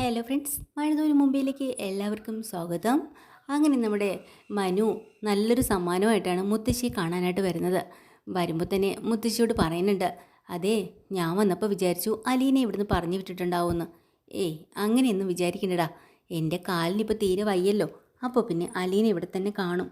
Hello friends മഴതൂര് മുമ്പിലേക്ക് എല്ലാവർക്കും സ്വാഗതം. അങ്ങനെ നമ്മുടെ മനു നല്ലൊരു സമ്മാനമായിട്ടാണ് മുത്തശ്ശിയെ കാണാനായിട്ട് വരുന്നത്. വരുമ്പോൾ തന്നെ മുത്തശ്ശിയോട് പറയുന്നുണ്ട് അതെ ഞാൻ വന്നപ്പോൾ വിചാരിച്ചു അലീനെ ഇവിടുന്ന് പറഞ്ഞു വിട്ടിട്ടുണ്ടാവുമെന്ന്. ഏയ് അങ്ങനെയൊന്നും വിചാരിക്കണ്ടടാ. എന്റെ കാലിനിപ്പോൾ തീരെ വയ്യല്ലോ. അപ്പോൾ പിന്നെ അലീനെ ഇവിടെ തന്നെ കാണും.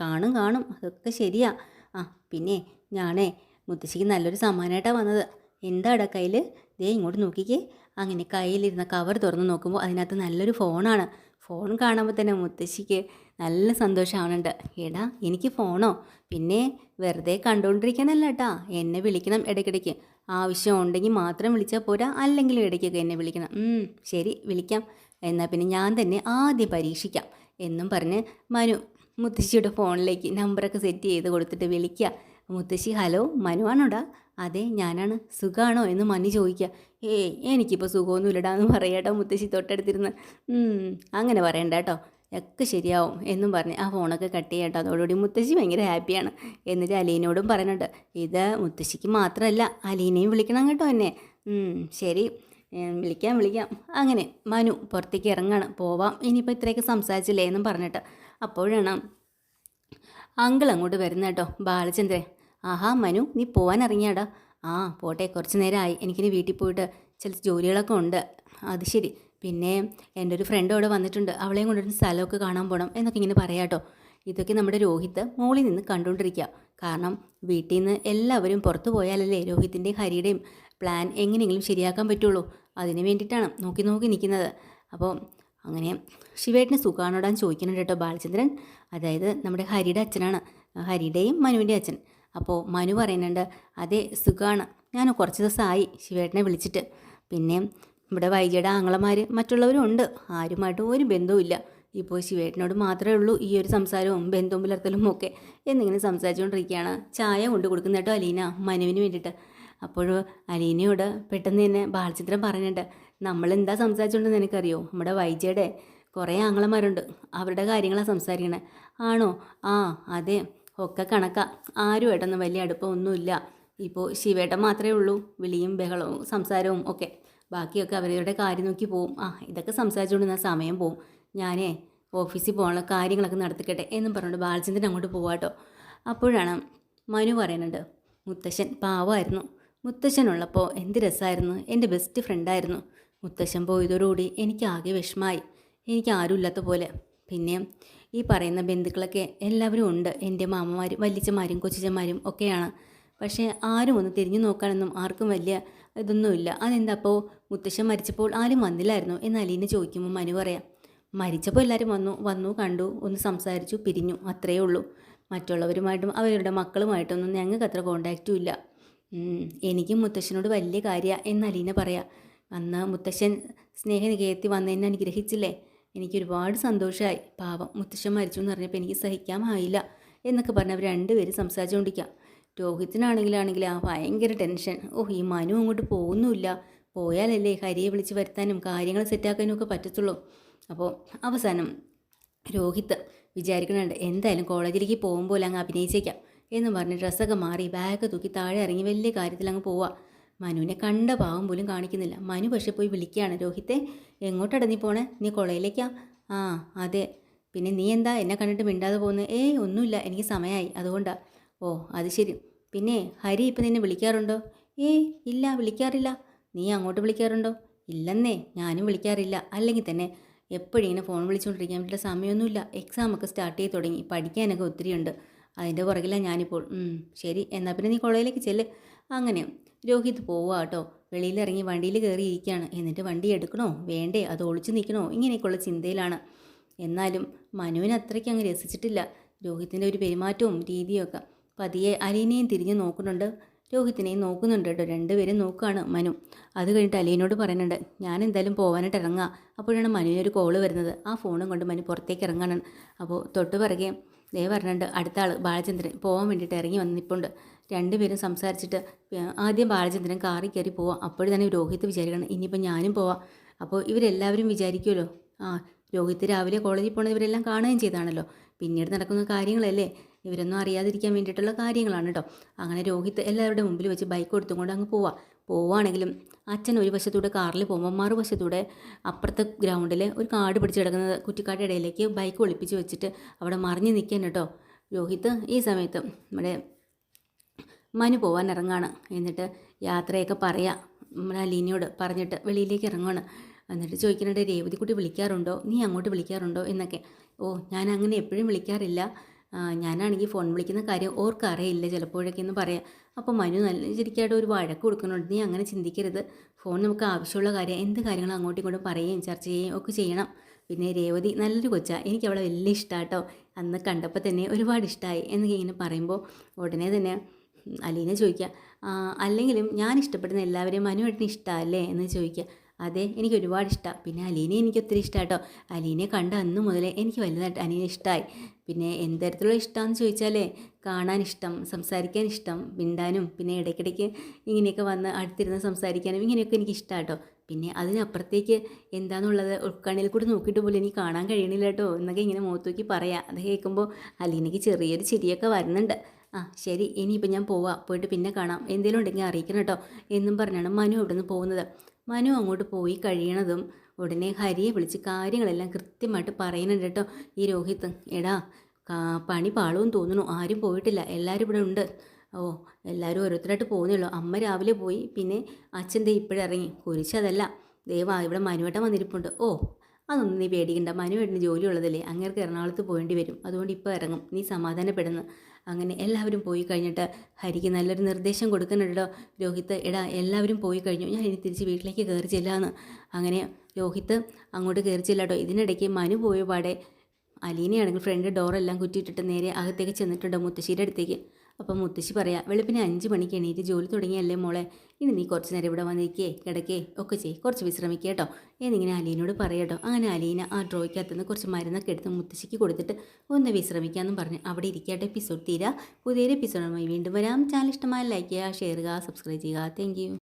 കാണും കാണും. അതൊക്കെ ശരിയാ. ആ പിന്നെ ഞാനേ മുത്തശ്ശിക്ക് നല്ലൊരു സമ്മാനമായിട്ടാണ് വന്നത്. എന്താടാ കയ്യിൽ ദേ ഇങ്ങോട്ട് നോക്കിക്കേ. അങ്ങനെ കയ്യിലിരുന്ന കവർ തുറന്ന് നോക്കുമ്പോൾ അതിനകത്ത് നല്ലൊരു ഫോണാണ്. ഫോൺ കാണുമ്പോൾ തന്നെ മുത്തശ്ശിക്ക് നല്ല സന്തോഷമാവുന്നുണ്ട് എടാ എനിക്ക് ഫോണോ? പിന്നെ വെറുതെ കണ്ടുകൊണ്ടിരിക്കാനല്ല കേട്ടാ എന്നെ വിളിക്കണം ഇടയ്ക്കിടയ്ക്ക്. ആവശ്യം ഉണ്ടെങ്കിൽ മാത്രം വിളിച്ചാൽ പോരാ. അല്ലെങ്കിൽ ഇടയ്ക്കൊക്കെ എന്നെ വിളിക്കണം. ശരി വിളിക്കാം. എന്നാൽ പിന്നെ ഞാൻ തന്നെ ആദ്യം പരീക്ഷിക്കാം. എന്നും പറഞ്ഞ് മനു മുത്തശ്ശിയുടെ ഫോണിലേക്ക് നമ്പറൊക്കെ സെറ്റ് ചെയ്ത് കൊടുത്തിട്ട് വിളിക്കുക മുത്തശ്ശി ഹലോ മനുവാണോടാ? അതെ ഞാനാണ്. സുഖമാണോ എന്ന് മനു ചോദിക്കുക. ഏയ് എനിക്കിപ്പോൾ സുഖമൊന്നുമില്ലടാ എന്ന് പറയാട്ടോ മുത്തശ്ശി തൊട്ടടുത്തിരുന്ന്. "ഉം, അങ്ങനെ പറയണ്ട കേട്ടോ. ഒക്കെ ശരിയാവും എന്നും പറഞ്ഞ് ആ ഫോണൊക്കെ കട്ട് ചെയ്യാട്ടോ അതോടുകൂടി മുത്തശ്ശി ഭയങ്കര ഹാപ്പിയാണ്. എന്നിട്ട് അലീനോടും പറയുന്നുണ്ട് ഇത് മുത്തശ്ശിക്ക് മാത്രമല്ല അലീനയും വിളിക്കണം കേട്ടോ എന്നെ. "ഉം, ശരി. വിളിക്കാം വിളിക്കാം. അങ്ങനെ മനു പുറത്തേക്ക് ഇറങ്ങാണ്. പോവാം ഇനിയിപ്പോൾ ഇത്രയൊക്കെ സംസാരിച്ചില്ലേ? എന്നും പറഞ്ഞിട്ട്. അപ്പോഴാണ് അങ്കിൾ അങ്ങോട്ട് വരുന്ന കേട്ടോ. ബാലചന്ദ്രൻ. ആഹാ മനു നീ പോവാൻ ഇറങ്ങിയാടാ ആ പോട്ടെ കുറച്ച് നേരമായി എനിക്കിനി വീട്ടിൽ പോയിട്ട് ചില ജോലികളൊക്കെ ഉണ്ട്. അത് ശരി. പിന്നെ എന്റെ ഒരു ഫ്രണ്ട് അവിടെ വന്നിട്ടുണ്ട്. അവളെയും കൊണ്ടൊരു സ്ഥലമൊക്കെ കാണാൻ പോകണം എന്നൊക്കെ ഇങ്ങനെ പറയാട്ടോ ഇതൊക്കെ നമ്മുടെ രോഹിത്ത് മോളിൽ നിന്ന് കണ്ടുകൊണ്ടിരിക്കുക. കാരണം വീട്ടിൽ നിന്ന് എല്ലാവരും പുറത്തു പോയാലല്ലേ രോഹിത്തിന്റെയും ഹരിയുടെയും പ്ലാൻ എങ്ങനെയെങ്കിലും ശരിയാക്കാൻ പറ്റുള്ളൂ. അതിന് വേണ്ടിയിട്ടാണ് നോക്കി നോക്കി നിൽക്കുന്നത്. അപ്പോൾ അങ്ങനെ ശിവേട്ടന് സുഖാണോടാൻ ചോദിക്കുന്നുണ്ട് കേട്ടോ ബാലചന്ദ്രൻ. അതായത് നമ്മുടെ ഹരിയുടെ അച്ഛനാണ്. ഹരിയുടെയും മനുവിന്റെ അച്ഛൻ. അപ്പോൾ മനു പറയുന്നുണ്ട് അതെ സുഖമാണ് ഞാൻ കുറച്ച് ദിവസമായി ശിവേട്ടനെ വിളിച്ചിട്ട്. പിന്നെ ഇവിടെ വൈകിയുടെ ആങ്ങളമാർ മറ്റുള്ളവരും ഉണ്ട്. ആരുമായിട്ടും ഒരു ബന്ധവുമില്ല ഇപ്പോൾ ശിവേട്ടനോട് മാത്രമേ ഉള്ളൂ ഈ ഒരു സംസാരവും ബന്ധവും പുലർത്തലും ഒക്കെ. എന്നിങ്ങനെ സംസാരിച്ചുകൊണ്ടിരിക്കുകയാണ്. ചായ കൊണ്ട് കൊടുക്കുന്ന കേട്ടോ അലീന മനുവിന് വേണ്ടിയിട്ട്. അപ്പോൾ അലീനയോട് പെട്ടെന്ന് തന്നെ ബാലചിത്രം പറഞ്ഞിട്ട് നമ്മൾ എന്താ സംസാരിച്ചുകൊണ്ടെന്ന് എനിക്കറിയോ നമ്മുടെ വൈജയുടെ കുറേ ആങ്ങളമാരുണ്ട്. അവരുടെ കാര്യങ്ങളാണ് സംസാരിക്കണേ. ആണോ? ആ അതെ. ഒക്കെ കണക്കാം. ആരുമായിട്ടൊന്നും വലിയ അടുപ്പമൊന്നുമില്ല. ഇപ്പോൾ ശിവേട്ടൻ മാത്രമേ ഉള്ളൂ. വിളിയും ബഹളവും സംസാരവും ഒക്കെ. ബാക്കിയൊക്കെ അവരുടെ കാര്യം നോക്കി പോവും. ആ ഇതൊക്കെ സംസാരിച്ചുകൊണ്ടിരുന്ന സമയം പോവും. ഞാനേ ഓഫീസിൽ പോകാനുള്ള കാര്യങ്ങളൊക്കെ നടത്തിക്കട്ടെ എന്നും പറഞ്ഞുകൊണ്ട് ബാലചന്ദ്രൻ അങ്ങോട്ട് പോവാട്ടോ അപ്പോഴാണ് മനു പറയുന്നുണ്ട് മുത്തശ്ശൻ പാവമായിരുന്നു. മുത്തശ്ശനുള്ളപ്പോൾ എന്ത് രസമായിരുന്നു എന്റെ ബെസ്റ്റ് ഫ്രണ്ടായിരുന്നു മുത്തശ്ശൻ പോയതോടുകൂടി എനിക്ക് ആകെ വിഷമായി. എനിക്ക് ആരുമില്ലാത്ത പോലെ. പിന്നെ ഈ പറയുന്ന ബന്ധുക്കളൊക്കെ എല്ലാവരും ഉണ്ട്. എന്റെ മാമമാരും വല്യച്ചന്മാരും കൊച്ചിച്ചന്മാരും ഒക്കെയാണ്. പക്ഷേ ആരും ഒന്ന് തിരിഞ്ഞു നോക്കാനൊന്നും ആർക്കും വലിയ ഇതൊന്നുമില്ല. അതെന്താപ്പോൾ മുത്തശ്ശൻ മരിച്ചപ്പോൾ ആരും വന്നില്ലായിരുന്നു എന്ന് അലീനെ ചോദിക്കുമ്പോൾ മനു പറയാം മരിച്ചപ്പോൾ എല്ലാവരും വന്നു വന്നു കണ്ടു ഒന്ന് സംസാരിച്ചു പിരിഞ്ഞു അത്രയേ ഉള്ളൂ. മറ്റുള്ളവരുമായിട്ടും അവരുടെ മക്കളുമായിട്ടൊന്നും ഞങ്ങൾക്ക് അത്ര കോണ്ടാക്റ്റും ഇല്ല. എനിക്കും മുത്തശ്ശനോട് വലിയ കാര്യമാണ് എന്ന് അലീന പറയാം. അന്ന് മുത്തശ്ശൻ സ്നേഹനികേത്തി വന്നതിനെ അനുഗ്രഹിച്ചില്ലേ? എനിക്ക് ഒരുപാട് സന്തോഷമായി പാവം മുത്തശ്ശൻ മരിച്ചു എന്ന് പറഞ്ഞപ്പോൾ എനിക്ക് സഹിക്കാമായില്ല എന്നൊക്കെ പറഞ്ഞ് അവർ രണ്ടുപേരും സംസാരിച്ചുകൊണ്ടിരിക്കാം രോഹിത്തിനാണെങ്കിലാണെങ്കിൽ ആ ഭയങ്കര ടെൻഷൻ. ഓ ഈ മനു അങ്ങോട്ട് പോകുന്നുമില്ല. പോയാലല്ലേ ഹരിയെ വിളിച്ച് വരുത്താനും കാര്യങ്ങൾ സെറ്റാക്കാനും ഒക്കെ പറ്റത്തുള്ളൂ. അപ്പോൾ അവസാനം രോഹിത്ത് വിചാരിക്കുന്നുണ്ട് എന്തായാലും കോളേജിലേക്ക് പോകുമ്പോൾ അങ്ങ് അഭിനയിച്ചേക്കാം എന്ന് പറഞ്ഞ് ഡ്രസ്സൊക്കെ മാറി ബാഗ് തൂക്കി താഴെ ഇറങ്ങി വലിയ കാര്യത്തിൽ അങ്ങ് പോവാ. മനുവിനെ കണ്ട പാവം പോലും കാണിക്കുന്നില്ല. മനു പക്ഷെ പോയി വിളിക്കുകയാണ്. രോഹിത്തെ എങ്ങോട്ടാണ് നീ പോണേ? നീ കൊളയിലേക്കാ? ആ അതെ. പിന്നെ നീ എന്താ? എന്നെ കണ്ടിട്ട് മിണ്ടാതെ പോകുന്നത്? ഏയ് ഒന്നുമില്ല. എനിക്ക് സമയമായി അതുകൊണ്ടാ. ഓ അത് ശരി. പിന്നെ ഹരി ഇപ്പം നിന്നെ വിളിക്കാറുണ്ടോ? ഏയ് ഇല്ല. വിളിക്കാറില്ല. നീ അങ്ങോട്ട് വിളിക്കാറുണ്ടോ? ഇല്ലെന്നേ. ഞാനും വിളിക്കാറില്ല. അല്ലെങ്കിൽ തന്നെ എപ്പോഴും ഇങ്ങനെ ഫോൺ വിളിച്ചുകൊണ്ടിരിക്കാൻ വേണ്ടിയിട്ട് സമയമൊന്നുമില്ല. എക്സാം ഒക്കെ സ്റ്റാർട്ട് ചെയ്ത് തുടങ്ങി. പഠിക്കാനൊക്കെ ഒത്തിരിയുണ്ട്. അതിന്റെ പുറകിലാണ് ഞാനിപ്പോൾ. ശരി. എന്നാൽ പിന്നെ നീ കോളേജിലേക്ക് ചെല്ല്. അങ്ങനെ രോഹിത് പോവുക കേട്ടോ വെളിയിലിറങ്ങി വണ്ടിയിൽ കയറിയിരിക്കുകയാണ് എന്നിട്ട് വണ്ടി എടുക്കണോ? വേണ്ടേ. അത് ഒളിച്ചു നിൽക്കണോ? ഇങ്ങനെയൊക്കെയുള്ള ചിന്തയിലാണ്. എന്നാലും മനുവിന് അത്രയ്ക്ക് അങ്ങ് രസിച്ചിട്ടില്ല. രോഹിത്തിന്റെ ഒരു പെരുമാറ്റവും രീതിയൊക്കെ പതിയെ അലീനയും തിരിഞ്ഞ് നോക്കുന്നുണ്ട്. രോഹിത്തിനെയും നോക്കുന്നുണ്ട് കേട്ടോ രണ്ടുപേരും നോക്കുകയാണ് മനു. അത് കഴിഞ്ഞിട്ട് അലീനോട് പറയുന്നുണ്ട് ഞാൻ എന്തായാലും പോകാനായിട്ട് ഇറങ്ങാം. അപ്പോഴാണ് മനുവിനൊരു കോൾ വരുന്നത്. ആ ഫോണും കൊണ്ട് മനു പുറത്തേക്ക് ഇറങ്ങാനാണ്. അപ്പോൾ തൊട്ട് പിറകെ ദേ പറഞ്ഞിട്ടുണ്ട് അടുത്ത ആൾ ബാലചന്ദ്രൻ പോകാൻ വേണ്ടിയിട്ട് ഇറങ്ങി വന്നിപ്പുണ്ട് രണ്ടുപേരും സംസാരിച്ചിട്ട് ആദ്യം ബാലചന്ദ്രൻ കാറി കയറി പോവാം. അപ്പോഴും തന്നെ രോഹിത്ത് വിചാരിക്കണം ഇനിയിപ്പോൾ ഞാനും പോവാം. അപ്പോൾ ഇവരെല്ലാവരും വിചാരിക്കുമല്ലോ ആ രോഹിത്ത് രാവിലെ കോളേജിൽ പോണത് ഇവരെല്ലാം കാണുകയും ചെയ്താണല്ലോ. പിന്നീട് നടക്കുന്ന കാര്യങ്ങളല്ലേ. ഇവരൊന്നും അറിയാതിരിക്കാൻ വേണ്ടിയിട്ടുള്ള കാര്യങ്ങളാണ് കേട്ടോ അങ്ങനെ രോഹിത് എല്ലാവരുടെ മുമ്പിൽ വെച്ച് ബൈക്ക് കൊടുത്തുകൊണ്ട് അങ്ങ് പോവാം. പോവുകയാണെങ്കിലും അച്ഛൻ ഒരു വശത്തൂടെ കാറിൽ പോകുമ്പോൾ മറുവശത്തൂടെ അപ്പുറത്തെ ഗ്രൗണ്ടിൽ ഒരു കാട് പിടിച്ച് കിടക്കുന്നത് കുറ്റിക്കാട് ഇടയിലേക്ക് ബൈക്ക് ഒളിപ്പിച്ച് വെച്ചിട്ട് അവിടെ മറിഞ്ഞ് നിൽക്കാൻ കേട്ടോ രോഹിത് ഈ സമയത്ത് നമ്മുടെ മനു പോവാൻ ഇറങ്ങാണ്. എന്നിട്ട് യാത്രയൊക്കെ പറയാം. നമ്മുടെ അലീനയോട് പറഞ്ഞിട്ട് വെളിയിലേക്ക് ഇറങ്ങുകയാണ് എന്നിട്ട് ചോദിക്കുന്നുണ്ട് രേവതിക്കുട്ടി വിളിക്കാറുണ്ടോ? നീ അങ്ങോട്ട് വിളിക്കാറുണ്ടോ? എന്നൊക്കെ. ഓ ഞാൻ അങ്ങനെ എപ്പോഴും വിളിക്കാറില്ല. ഞാനാണെങ്കിൽ ഫോൺ വിളിക്കുന്ന കാര്യം ഓർക്കറിയില്ല ചിലപ്പോഴൊക്കെ എന്ന് പറയാം. അപ്പോൾ മനു നല്ല ശരിക്കായിട്ട് ഒരു വഴക്ക് കൊടുക്കുന്നുണ്ട്. നീ അങ്ങനെ ചിന്തിക്കരുത്. ഫോൺ നമുക്ക് ആവശ്യമുള്ള കാര്യം എന്ത് കാര്യങ്ങളും അങ്ങോട്ടും ഇങ്ങോട്ടും പറയുകയും ചർച്ച ചെയ്യുകയും ഒക്കെ ചെയ്യണം. പിന്നെ രേവതി നല്ലൊരു കൊച്ചാ. എനിക്ക് അവളെ വലിയ ഇഷ്ടമാട്ടോ അന്ന് കണ്ടപ്പോൾ തന്നെ ഒരുപാട് ഇഷ്ടമായി എന്നൊക്കെ ഇങ്ങനെ പറയുമ്പോൾ ഉടനെ തന്നെ അലീന ചോദിക്കുക "ആ, അല്ലെങ്കിലും ഞാൻ ഇഷ്ടപ്പെടുന്ന എല്ലാവരെയും മനുവേട്ടന് ഇഷ്ടമല്ലേ എന്ന് ചോദിക്കുക അതെ എനിക്ക് ഒരുപാട് ഇഷ്ടമാണ് പിന്നെ അലീനെ എനിക്ക് ഒത്തിരി ഇഷ്ടമാണ് കേട്ടോ അലീനെ കണ്ട അന്ന് മുതലേ എനിക്ക് വലുതായിട്ട് അലീനെ ഇഷ്ടമായി പിന്നെ എന്ത് തരത്തിലുള്ള ഇഷ്ടമാണെന്ന് ചോദിച്ചാലേ കാണാൻ ഇഷ്ടം സംസാരിക്കാൻ ഇഷ്ടം മിണ്ടാനും പിന്നെ ഇടയ്ക്കിടയ്ക്ക് ഇങ്ങനെയൊക്കെ വന്ന് അടുത്തിരുന്ന് സംസാരിക്കാനും ഇങ്ങനെയൊക്കെ എനിക്ക് ഇഷ്ടമാണ് കേട്ടോ പിന്നെ അതിനപ്പുറത്തേക്ക് എന്താണെന്നുള്ളത് ഉൾക്കണ്ണിൽ കൂടി നോക്കിയിട്ട് പോലും എനിക്ക് കാണാൻ കഴിയണില്ല കേട്ടോ എന്നൊക്കെ ഇങ്ങനെ മുഖത്ത് പറയാം. അത് കേൾക്കുമ്പോൾ അലീനയ്ക്ക് ചെറിയൊരു ചിരിയൊക്കെ വരുന്നുണ്ട്. ആ ശരി ഇനിയിപ്പോൾ ഞാൻ പോവാം. പോയിട്ട് പിന്നെ കാണാം. എന്തെങ്കിലും ഉണ്ടെങ്കിൽ അറിയിക്കണം കേട്ടോ. എന്നും പറഞ്ഞാണ് മനു അവിടെ നിന്ന് പോകുന്നത്. മനു അങ്ങോട്ട് പോയി കഴിയണതും ഉടനെ ഹരിയെ വിളിച്ച് കാര്യങ്ങളെല്ലാം കൃത്യമായിട്ട് പറയുന്നുണ്ട് കേട്ടോ. ഈ രോഹിത് എടാ പണി പാളവും തോന്നുന്നു. ആരും പോയിട്ടില്ല. എല്ലാവരും ഇവിടെ ഉണ്ട്. ഓ എല്ലാവരും ഓരോരുത്തരായിട്ട് പോകുന്നുള്ളൂ അമ്മ രാവിലെ പോയി. പിന്നെ അച്ഛൻ ദേ ഇപ്പോഴിറങ്ങി കുരിശതല്ല ദൈവം ഇവിടെ മനുവേട്ടൻ വന്നിരിപ്പുണ്ട്. ഓ അതൊന്നും നീ പേടിക്കണ്ട. മനുവേട്ടന് ജോലി ഉള്ളതല്ലേ അങ്ങേർക്ക് എറണാകുളത്ത് പോകേണ്ടി വരും. അതുകൊണ്ട് ഇപ്പോൾ ഇറങ്ങും. നീ സമാധാനപ്പെടുന്നു. അങ്ങനെ എല്ലാവരും പോയി കഴിഞ്ഞിട്ട് ഹരിക്ക് നല്ലൊരു നിർദ്ദേശം കൊടുക്കുന്നുണ്ടോ രോഹിത്ത് എടാ എല്ലാവരും പോയി കഴിഞ്ഞു. ഞാൻ ഇനി തിരിച്ച് വീട്ടിലേക്ക് കയറി ചെല്ലാന്ന്. അങ്ങനെ രോഹിത്ത് അങ്ങോട്ട് കയറി ചെല്ലാട്ടോ. ഇതിനിടയ്ക്ക് മനു പോയ പാടെ അലീനയാണെങ്കിൽ ഫ്രണ്ട് ഡോറെല്ലാം കുറ്റിയിട്ടിട്ട് നേരെ അകത്തേക്ക് ചെന്നിട്ടുണ്ട് മുത്തശ്ശിയുടെ അടുത്തേക്ക്. അപ്പം മുത്തശ്ശി പറയാം വെളുപ്പിന് അഞ്ച് മണിക്ക് എണീറ്റ് ജോലി തുടങ്ങിയല്ലേ മോളെ? ഇനി നീ കുറച്ച് നേരം ഇവിടെ വന്നിരിക്കേ കിടക്കേ ഒക്കെ ചെയ്യ് കുറച്ച് വിശ്രമിക്കുക കേട്ടോ. എന്നിങ്ങനെ അലീനോട് പറയട്ടോ അങ്ങനെ അലീന ആ ഡ്രോയ്ക്കകത്ത് നിന്ന് കുറച്ച് മരുന്നൊക്കെ എടുത്ത് മുത്തശ്ശിക്ക് കൊടുത്തിട്ട് ഒന്ന് വിശ്രമിക്കാമെന്നും പറഞ്ഞ്. അവിടെ ഇരിക്കട്ടെ എപ്പിസോഡ് തീരാ. പുതിയൊരു എപ്പിസോഡുമായി വീണ്ടും വരാം. ചാനൽ ഇഷ്ടമായ ലൈക്ക് ചെയ്യുക ഷെയർ ചെയ്യുക സബ്സ്ക്രൈബ് ചെയ്യുക. താങ്ക്